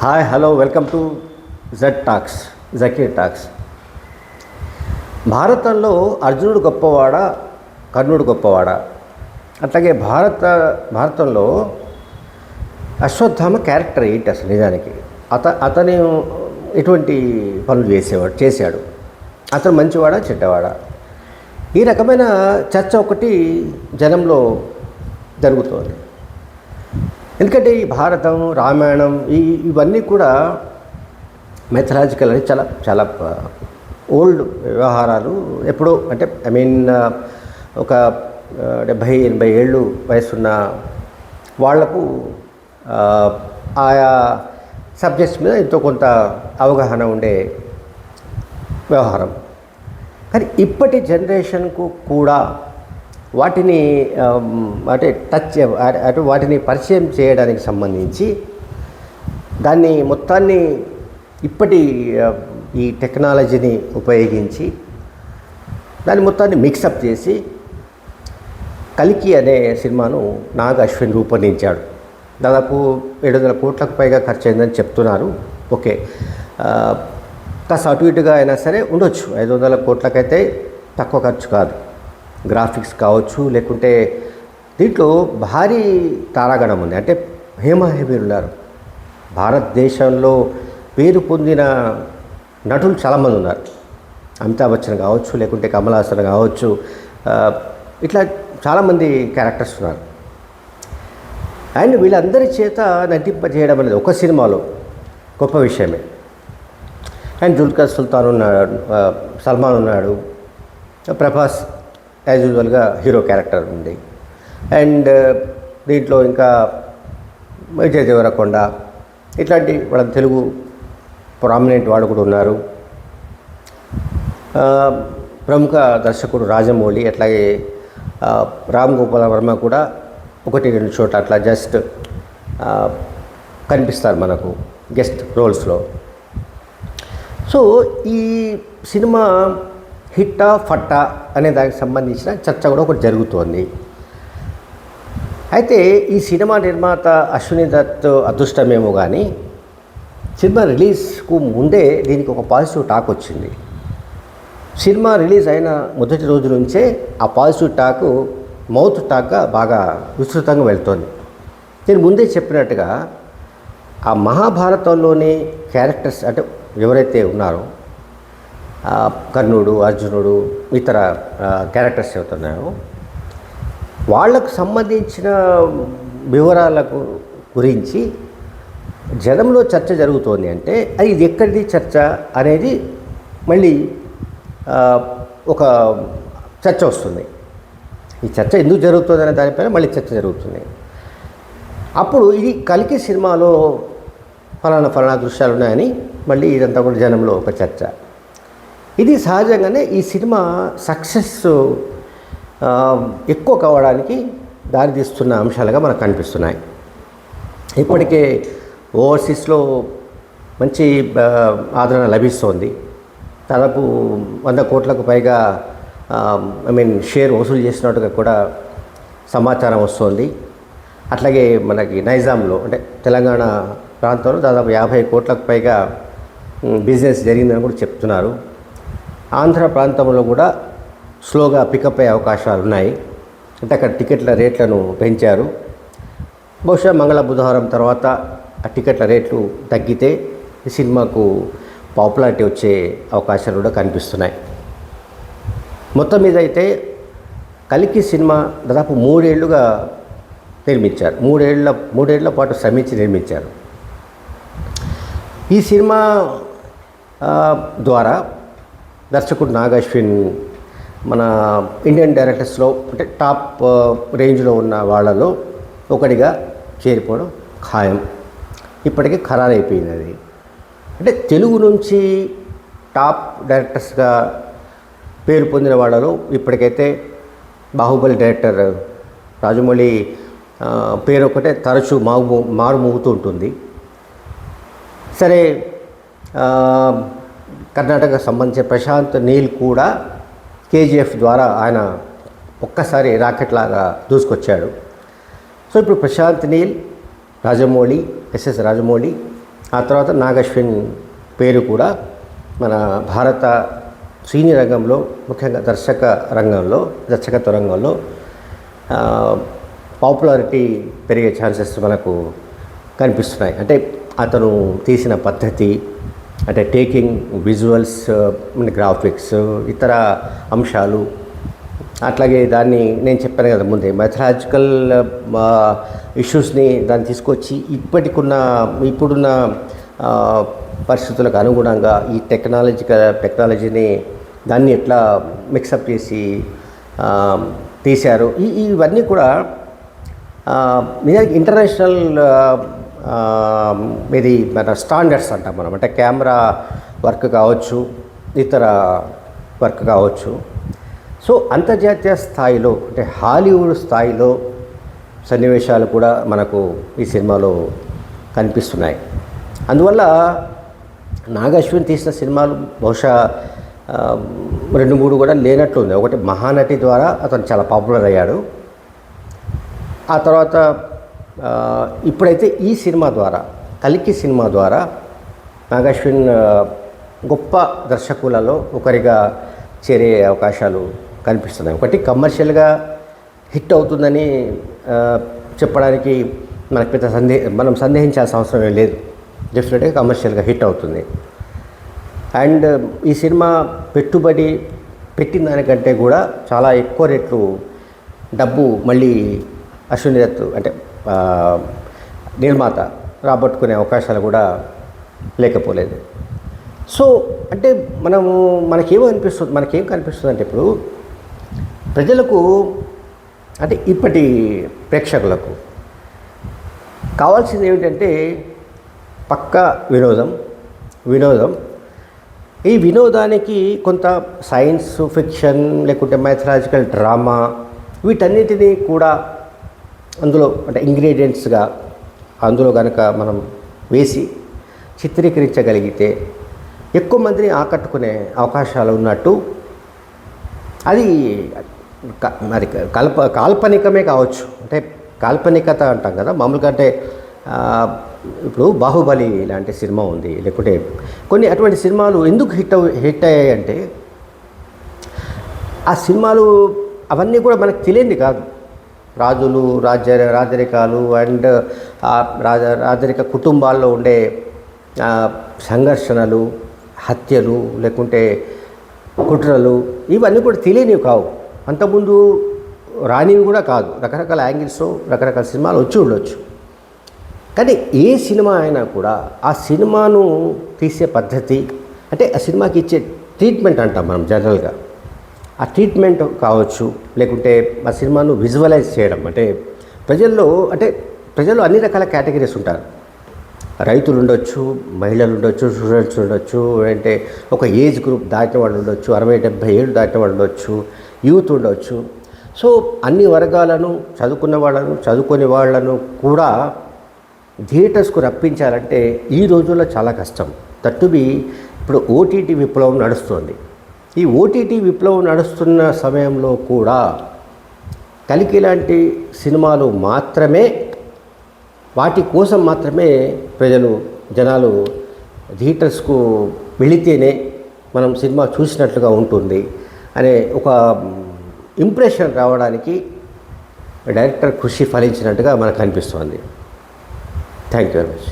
Hi hello welcome to Z talks Zakir talks భారతంలో అర్జునుడు గొప్పవాడ కర్ణుడు గొప్పవాడ? అట్లాగే భారత భారతంలో అశ్వత్థామ క్యారెక్టర్ ఏంటి అసలు నిజానికి? అత అతను ఎటువంటి పనులు చేసేవాడు చేశాడు? అతను మంచివాడా చెడ్డవాడా? ఈ రకమైన చర్చ ఒకటి జనంలో జరుగుతోంది. ఎందుకంటే ఈ భారతం రామాయణం ఈ ఇవన్నీ కూడా మెథలాజికల్ అని చాలా చాలా ఓల్డ్ వ్యవహారాలు. ఎప్పుడో అంటే ఐ మీన్ ఒక డెబ్భై ఎనభై ఏళ్ళు వయసున్న వాళ్ళకు ఆయా సబ్జెక్ట్స్ మీద ఎంతో కొంత అవగాహన ఉండే వ్యవహారం. కానీ ఇప్పటి జనరేషన్కు కూడా వాటిని అంటే టచ్ అటు- వాటిని పరిచయం చేయడానికి సంబంధించి దాన్ని మొత్తాన్ని ఇప్పటి ఈ టెక్నాలజీని ఉపయోగించి దాన్ని మొత్తాన్ని మిక్సప్ చేసి కలికి అనే సినిమాను నాగ అశ్విన్ రూపొందించాడు. దాదాపు ఏడు వందల కోట్లకు పైగా ఖర్చు అయిందని చెప్తున్నారు. ఓకే. కాస్త అటు ఇటుగా అయినా సరే ఉండొచ్చు. ఐదు వందల కోట్లకైతే తక్కువ ఖర్చు కాదు. గ్రాఫిక్స్ కావచ్చు లేకుంటే దీంట్లో భారీ తారాగణం ఉంది. అంటే హేమహేమీలు ఉన్నారు. భారతదేశంలో పేరు పొందిన నటులు చాలామంది ఉన్నారు. అమితాబ్ బచ్చన్ కావచ్చు లేకుంటే కమల్ హాసన్ కావచ్చు ఇట్లా చాలామంది క్యారెక్టర్స్ ఉన్నారు. అండ్ వీళ్ళందరి చేత నటింపజేయడం అనేది ఒక సినిమాలో గొప్ప విషయమే. అండ్ జుల్కర్ సుల్తాన్ ఉన్నాడు సల్మాన్ ఉన్నాడు ప్రభాస్ యాజ్ యూజువల్గా హీరో క్యారెక్టర్ ఉంది. అండ్ uh, దీంట్లో ఇంకా విజయ్ దేవరకొండ ఇట్లాంటి వాళ్ళ తెలుగు ప్రామినెంట్ వాళ్ళు కూడా ఉన్నారు. ప్రముఖ దర్శకుడు రాజమౌళి అట్లాగే రామ్ గోపాల వర్మ కూడా ఒకటి రెండు చోట్ల అట్లా జస్ట్ కనిపిస్తారు మనకు గెస్ట్ రోల్స్లో సో ఈ సినిమా హిట్టా ఫట్టా అనే దానికి సంబంధించిన చర్చ కూడా ఒకటి జరుగుతోంది. అయితే ఈ సినిమా నిర్మాత అశ్విని దత్ అదృష్టమేమో కానీ సినిమా రిలీజ్కు ముందే దీనికి ఒక పాజిటివ్ టాక్ వచ్చింది. సినిమా రిలీజ్ అయిన మొదటి రోజు నుంచే ఆ పాజిటివ్ టాక్ మౌత్ టాక్గా బాగా విస్తృతంగా వెళ్తోంది. నేను ముందే చెప్పినట్టుగా ఆ మహాభారతంలోని క్యారెక్టర్స్ అంటే ఎవరైతే ఉన్నారో కర్ణుడు అర్జునుడు ఇతర క్యారెక్టర్స్ చెబుతున్నాను. వాళ్ళకు సంబంధించిన వివరాలకు గురించి జనంలో చర్చ జరుగుతోంది అంటే అది ఇది ఎక్కడిది చర్చ అనేది మళ్ళీ ఒక చర్చ వస్తుంది. ఈ చర్చ ఎందుకు జరుగుతుంది అనే దానిపైన మళ్ళీ చర్చ జరుగుతుంది. అప్పుడు ఇది కలికి సినిమాలో ఫలానా ఫలానా దృశ్యాలు ఉన్నాయని మళ్ళీ ఇదంతా కూడా జనంలో ఒక చర్చ. ఇది సహజంగానే ఈ సినిమా సక్సెస్ ఎక్కువ కావడానికి దారితీస్తున్న అంశాలుగా మనకు కనిపిస్తున్నాయి. ఇప్పటికే ఓవర్సీస్లో మంచి ఆదరణ లభిస్తోంది. దాదాపు వంద కోట్లకు పైగా ఐ మీన్ షేర్ వసూలు చేసినట్టుగా కూడా సమాచారం వస్తోంది. అట్లాగే మనకి నైజాంలో అంటే తెలంగాణ ప్రాంతంలో దాదాపు యాభై కోట్లకు పైగా బిజినెస్ జరిగిందని కూడా చెప్తున్నారు. ఆంధ్ర ప్రాంతంలో కూడా స్లోగా పికప్ అయ్యే అవకాశాలు ఉన్నాయి. అంటే అక్కడ టికెట్ల రేట్లను పెంచారు. బహుశా మంగళ బుధవారం తర్వాత ఆ టికెట్ల రేట్లు తగ్గితే ఈ సినిమాకు పాపులారిటీ వచ్చే అవకాశాలు కూడా కనిపిస్తున్నాయి. మొత్తం మీద అయితే కలికి సినిమా దాదాపు మూడేళ్ళుగా నిర్మించారు. మూడేళ్ళ మూడేళ్ళ పాటు శ్రమించి నిర్మించారు. ఈ సినిమా ద్వారా దర్శకుడు నాగశ్విన్ మన ఇండియన్ డైరెక్టర్స్లో అంటే టాప్ రేంజ్లో ఉన్న వాళ్ళలో ఒకటిగా చేరిపోవడం ఖాయం. ఇప్పటికీ ఖరారైపోయింది అది. అంటే తెలుగు నుంచి టాప్ డైరెక్టర్స్గా పేరు పొందిన వాళ్ళలో ఇప్పటికైతే బాహుబలి డైరెక్టర్ రాజమౌళి పేరు ఒకటే తరచూ మారు మారుమోగుతూ ఉంటుంది. సరే కర్ణాటకకు సంబంధించిన ప్రశాంత్ నీల్ కూడా కేజీఎఫ్ ద్వారా ఆయన ఒక్కసారి రాకెట్ లాగా దూసుకొచ్చాడు. సో ఇప్పుడు ప్రశాంత్ నీల్ రాజమౌళి ఎస్ఎస్ రాజమౌళి ఆ తర్వాత నాగశ్విన్ పేరు కూడా మన భారత సినీ రంగంలో ముఖ్యంగా దర్శక రంగంలో దర్శకత్వ రంగంలో పాపులారిటీ పెరిగే ఛాన్సెస్ మనకు కనిపిస్తున్నాయి. అంటే అతను తీసిన పద్ధతి అంటే టేకింగ్ విజువల్స్ గ్రాఫిక్స్ ఇతర అంశాలు. అట్లాగే దాన్ని నేను చెప్పాను కదా ముందే మెథలాజికల్ ఇష్యూస్ని uh, uh, దాన్ని తీసుకొచ్చి ఇప్పటికున్న ఇప్పుడున్న uh, పరిస్థితులకు అనుగుణంగా ఈ టెక్నాలజికల్ టెక్నాలజీని దాన్ని ఎట్లా మిక్సప్ చేసి తీశారు. ఈ ఇవన్నీ కూడా నిజానికి ఇంటర్నేషనల్ ఇది మన స్టాండర్డ్స్ అంటాం మనం. అంటే కెమెరా వర్క్ కావచ్చు ఇతర వర్క్ కావచ్చు. సో అంతర్జాతీయ స్థాయిలో అంటే హాలీవుడ్ స్థాయిలో సన్నివేశాలు కూడా మనకు ఈ సినిమాలో కనిపిస్తున్నాయి. అందువల్ల నాగశ్విన్ తీసిన సినిమాలు బహుశా రెండు మూడు కూడా లేనట్లుంది ఒకటి మహానటి ద్వారా అతను చాలా పాపులర్ అయ్యాడు. ఆ తర్వాత ఇప్పుడైతే ఈ సినిమా ద్వారా కలికి సినిమా ద్వారా నాగశ్విన్ గొప్ప దర్శకులలో ఒకరిగా చేరే అవకాశాలు కనిపిస్తున్నాయి ఒకటి కమర్షియల్గా హిట్ అవుతుందని చెప్పడానికి మనకు పెద్ద సందే మనం సందేహించాల్సిన అవసరం ఏం లేదు. డెఫినెట్గా కమర్షియల్గా హిట్ అవుతుంది. అండ్ ఈ సినిమా పెట్టుబడి పెట్టిన దానికంటే కూడా చాలా ఎక్కువ రేట్లు డబ్బు మళ్ళీ అశ్విని దత్ అంటే నిర్మాత రాబట్టుకునే అవకాశాలు కూడా లేకపోలేదు. సో అంటే మనము మనకేమో అనిపిస్తుంది మనకేం కనిపిస్తుంది అంటే ఇప్పుడు ప్రజలకు అంటే ఇప్పటి ప్రేక్షకులకు కావాల్సింది ఏమిటంటే పక్క వినోదం వినోదం. ఈ వినోదానికి కొంత సైన్స్ ఫిక్షన్ లేకుంటే మైథలాజికల్ డ్రామా వీటన్నిటినీ కూడా అందులో అంటే ఇంగ్రీడియంట్స్గా అందులో కనుక మనం వేసి చిత్రీకరించగలిగితే ఎక్కువ మందిని ఆకట్టుకునే అవకాశాలు ఉన్నట్టు అది మరి కల్ప కాల్పనికమే కావచ్చు. అంటే కాల్పనికత అంటాం కదా మామూలుగా అంటే ఇప్పుడు బాహుబలి లాంటి సినిమా ఉంది. లేకుంటే కొన్ని అటువంటి సినిమాలు ఎందుకు హిట్ అవ్ హిట్ అయ్యాయంటే ఆ సినిమాలు అవన్నీ కూడా మనకు తెలియంది కాదు. రాజులు రాజ్య రాజరికాలు అండ్ రాజ రాజరిక కుటుంబాల్లో ఉండే సంఘర్షణలు హత్యలు లేకుంటే కుట్రలు ఇవన్నీ కూడా తెలియనివి కావు. అంతకుముందు రానివి కూడా కాదు. రకరకాల యాంగిల్స్ రకరకాల సినిమాలు వచ్చి ఉండొచ్చు. కానీ ఏ సినిమా అయినా కూడా ఆ సినిమాను తీసే పద్ధతి అంటే ఆ సినిమాకి ఇచ్చే ట్రీట్మెంట్ అంటాం మనం జనరల్గా. ఆ ట్రీట్మెంట్ కావచ్చు లేకుంటే ఆ సినిమాను విజువలైజ్ చేయడం. అంటే ప్రజల్లో అంటే ప్రజల్లో అన్ని రకాల కేటగిరీస్ ఉంటారు. రైతులు ఉండొచ్చు మహిళలు ఉండొచ్చు స్టూడెంట్స్ ఉండొచ్చు అంటే ఒక ఏజ్ గ్రూప్ దాటిన వాళ్ళు ఉండొచ్చు అరవై డెబ్భై ఏళ్ళు దాటిన వాళ్ళు ఉండొచ్చు యూత్ ఉండొచ్చు. సో అన్ని వర్గాలను చదువుకున్న వాళ్ళను చదువుకునే వాళ్ళను కూడా థియేటర్స్కు రప్పించాలంటే ఈ రోజుల్లో చాలా కష్టం. తట్టుబి ఇప్పుడు ఓటీటీ విప్లవం నడుస్తుంది. ఈ ఓటీటీ విప్లవం నడుస్తున్న సమయంలో కూడా కలికి లాంటి సినిమాలు మాత్రమే వాటి కోసం మాత్రమే ప్రజలు జనాలు థియేటర్స్కు వెళితేనే మనం సినిమా చూసినట్లుగా ఉంటుంది అనే ఒక ఇంప్రెషన్ రావడానికి డైరెక్టర్ కృషి ఫలించినట్టుగా మనకు అనిపిస్తోంది. Thank you very much.